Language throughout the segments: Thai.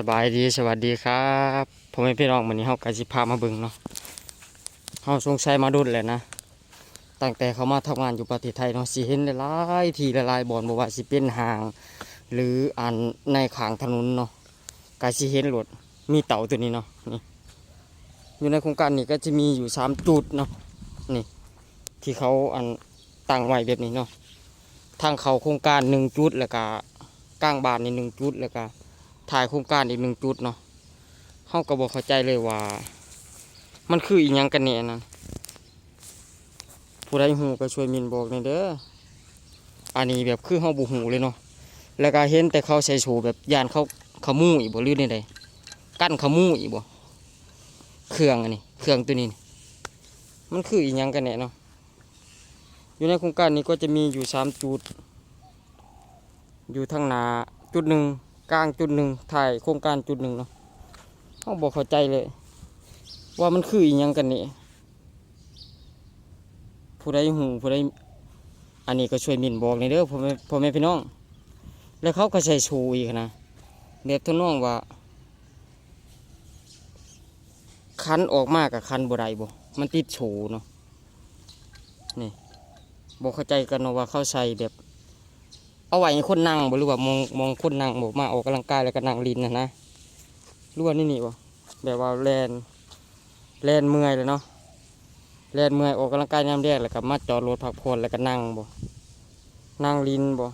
สบายดีสวัสดีครับผมเป็นพี่น้องวันนี้เฮากะสิพามาบิ่งเนาะเฮาสงสัยมาดุดแหละนะตั้งแต่เขามาทำงานอยู่ประเทศไทยเนาะสิเห็นหลายๆที่หลายๆบ่อนบ่ว่าสิเป็นห้าง หรืออันในขางถนนเนาะกะสิเห็นรถมีเต่าตัวนี้เนาะนี่อยู่ในโครงการนี้ก็จะมีอยู่สามจุดเนาะนี่ที่เขาอันตั้งไว้แบบนี้เนาะทางเขาโครงการหนึ่งจุดแล้วก็กลางบานนี่หนึ่งจุดแล้วก็ ถ่ายโครงการอีกหนึ่งจุดเนาะเขาก็บอกเข้าใจเลยว่า มันคืออีหยังกันเนี่ยนะผู้ใดหูก็ช่วยมินบอกหน่อยเด้อ อันนี้แบบคือเขาบุหูเลยเนาะ แล้วก็เห็นแต่เขาใส่โชว์แบบยานเขาขมูอีกบ่หรือในใดกั้นขมูอีกบ่ เครื่องอันนี้ เครื่องตัวนี้ มันคืออีหยังกันเนี่ยเนาะ อยู่ในโครงการนี้ก็จะมีอยู่สามจุด อยู่ทางหน้าจุดหนึ่ง กลางจุดหนึ่งถ่ายโครงการจุดหนึ่งเนาะเขาบอกเข้าใจเลย ว่ามันคืออีหยังกันนี่ผู้ใดหูผู้ใดอันนี้ก็ช่วยหมินบอกในอยเด้อพ่อแม่พ่อแม่พี่น้อง แล้วเขาก็ใส่ชูอีกนะแบบทดน้องว่า คันออกมากกับคันบ่ไดบ่มันติดโฉเนาะนี่บอกเข้าใจกันเนาะว่าเขาใส่แบบ เอาไว้ให้คนนั่งบ่หรือว่ามองมองคนนั่งบ่มาออกกำลังกายแล้วก็นั่งลินนะนะรือว่านี่นี่บ่แบบว่าแลนแลนเมื่อยเลยเนาะแลนเมื่อยออกกำลังกายยามแรกแล้วก็มาจอดรถพักผ่อนแล้วก็นั่งบ่นั่งลินบ่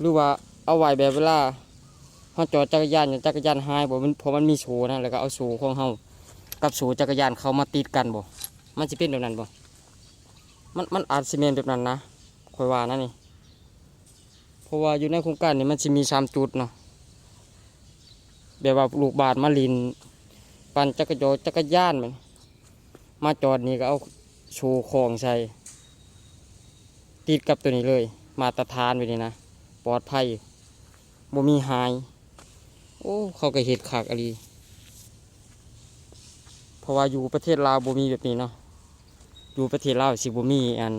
หรือว่าเอาไว้แบบเวลาเฮาจอดจักรยานอย่างจักรยานหายบ่มันเพราะมันมีโชว์นะแล้วก็เอาโชว์ของเฮากับโชว์จักรยานเขามาติดกันบ่มันสิเป็นแบบนั้นบ่มันมันอาจสิแม่นแบบนั้นนะคอยว่านะนี่ เพราะว่าอยู่ในโครงการนี้มันจะมีสามจุดเนาะแบบว่าลูกบาทมาลิน ปั่นจักรยานจักรยานมันมาจอดนี่ก็เอาโชว์ของใส่ติดกับตัวนี้เลย มาตรฐานไปนี่นะปลอดภัยบ่มีหาย โอ้เขาก็เห็ดขากอะไรเพราะว่าอยู่ประเทศลาวบ่มีแบบนี้เนาะอยู่ประเทศลาวสิบ่มีอัน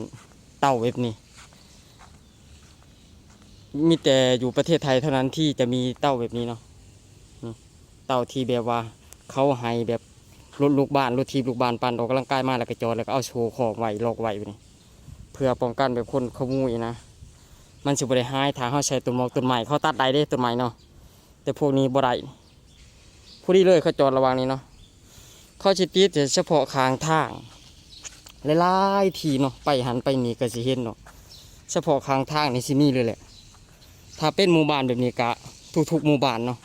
เต้าแบบนี้ มีแต่อยู่ประเทศไทยเท่านั้นที่จะมีเต้าแบบนี้เนาะเต้าที่แบบว่าเขาให้แบบรถลูกบ้านรถทีบลูกบ้านปั่นออกกำลังกายมาแล้วก็จอดแล้วก็เอาโชว์ของไว้ลอกไว้แบบนี้เพื่อป้องกันแบบคนขโมยนะ มันสิบได้หายทางเขาใช้ต้นมอกต้นไม้เขาตัดได้เด้ต้นไม้เนาะแต่พวกนี้บ่ได้ผู้นี้เลยเขาจอดระวังนี้เนาะเขาจะติดแต่เฉพาะคางทางหลายๆทีเนาะไปหันไปนี่ก็สิเห็นเนาะเฉพาะคางทางนี่สิมีเลยแหละ ถ้าเป็นหมู่บ้านแบบนี้กะทุกๆหมู่บ้านเนาะ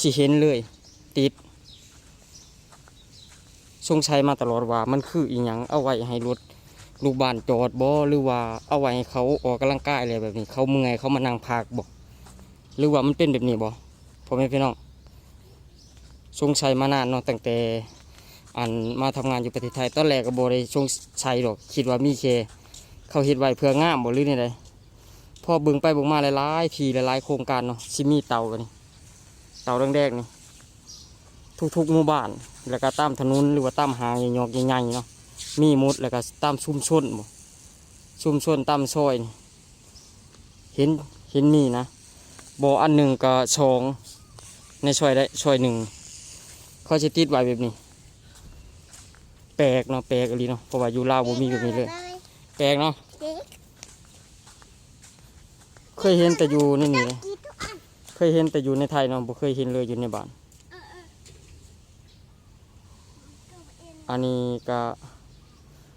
สิเห็นเลย ติดสงสัยมาตลอดว่ามันคืออีหยังเอาไว้ให้รถลูกบ้านจอดบ่หรือว่าเอาไว้ให้เขาออกกำลังกายอะไรแบบนี้ เขาเมื่อยเขามานั่งพักบ่หรือว่ามันเป็นแบบนี้บ่พ่อแม่พี่น้องสงสัยมานานเนาะตั้งแต่อันมาทำงานอยู่ประเทศไทยตอนแรกก็บ่ได้สงสัยหรอกคิดว่ามีแค่เขาเฮ็ดไว้เพื่องามบ่หรือนี่ใด พอเบึงไปเบึงมาหลายๆทีหลายๆโครงการเนาะซิมีเตากันนี่เตาแดงๆนี่ทุกๆหมู่บ้าน แล้วก็ตามถนนหรือว่าตามหางใหญ่ๆใหญ่ๆเนาะมีหมดแล้วก็ตามชุมชนบ่ชุมชนตามซอยนี่เห็นเห็นมีนะบ่ออันหนึ่งก็ชองในซอยได้ซอยหนึ่งเขาจะติดไว้แบบนี้ แปลกเนาะแปลกอะไรเนาะเพราะว่าอยู่ลาวบ่มีแบบนี้เลย แปลกเนาะ เคยเห็นแต่อยู่นี่นี่เลยเคยเห็นแต่อยู่ในไทยเนาะบ่เคยเห็นเลยอยู่ในบ้าน อันนี้ก็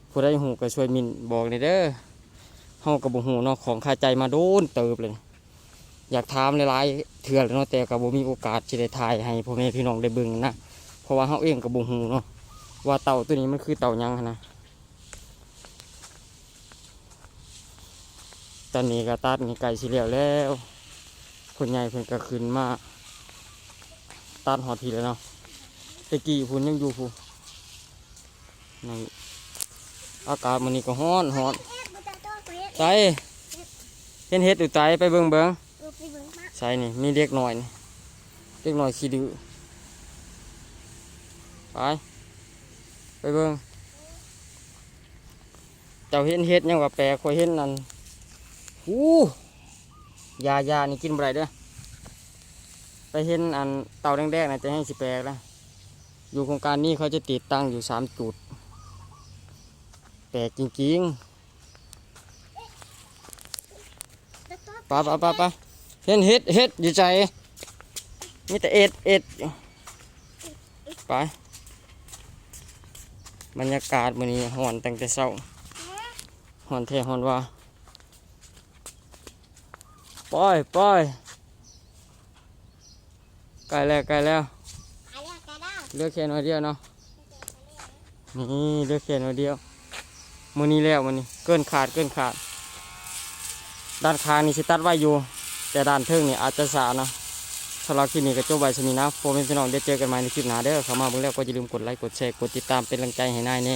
ผู้ใดหูก็ช่วยมินบอกเลยเด้อเฮาก็บ่ฮู้เนาะของคาใจมาโดนเติบเลย อยากถามหลายๆเทื่อแล้วเนาะแต่ก็บ่มีโอกาสสิได้ถ่ายให้พ่อแม่พี่น้องได้เบิ่งนะเพราะว่าเฮาเองก็บ่ฮู้เนาะว่าเต่าตัวนี้มันคือเต่าหยังหั้นนะ ตอนนี้ก็ตัดนี่ไก่สิเหลียวแล้วคนใหญ่เพิ่นก็ขึ้นมาตัดหอดพีแล้วเนาะตะกี้พุ่นยังอยู่พุ่นนี่อากาศมันนี้ก็ฮ้อนฮ้อนใจเห็นเห็ดอยู่ใจไปเบิ่งเบิ่งใช่นี่มีเล็กหน่อยนี่เล็กหน่อยขี้ดื้อไปไปเบิ่งเจ้าเห็นเห็ดยังว่าแปลกคอยเห็นนั่น อู้ยายานี่กินบ่ได้เด้อไปเห็นอันเต่าแดงๆนะจะให้สิแปลกแล้วอยู่โครงการนี้เขาจะติดตั้งอยู่สามจุด แปลกจริงๆปไปไปไปเห็นเห็ดเห็ดอยู่ใจมีแต่เอ็ดเอ็ดไปบรรยากาศมื้อนี้หอนตั้งแต่เช้าหอนแท้หอนว่า ปล่อยปล่อยใกลแล้วใกลแล้วเลือกแค่น้อยเดียวเนาะนี่เลือกแค่น้อยเดียวมือนี้แล้วมือนี้เกินขาดเกินขาด ด้านข้างนี่สิตัดไว้อยู่ แต่ด้านเทิงนี่อาจจะสาเนาะสำหรับคลิปนี้ก็จบไว้ชนีนะโปรเป็นพี่น้องเดี๋ยวเจอกันใหม่ในคลิปหน้าเด้อเข้ามาเบิ่งแล้วก็อย่าลืมกดไลค์กดแชร์กดติดตามเป็นกำลังใจให้นายแน่